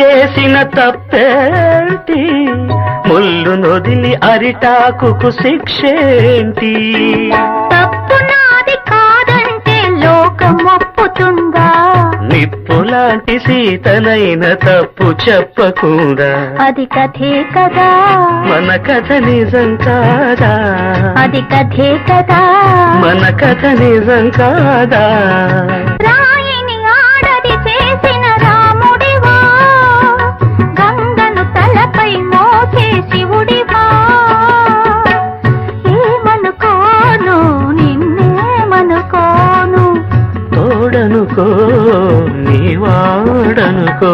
చేసిన తప్పేంటి? ముళ్ళు నొదిలి అరిటాకుకు శిక్షేంటి? తప్పు నాది కాదంటే లోకం ఒప్పుతుందా? నిప్పులాంటి సీతనైన తప్పు చెప్పకుండా? అది కథే కదా. మన కథ నిజం కాదా? అది కథే కదా. మన కథ నిజం కాదా? వాడనుకో నీ వాడనుకో.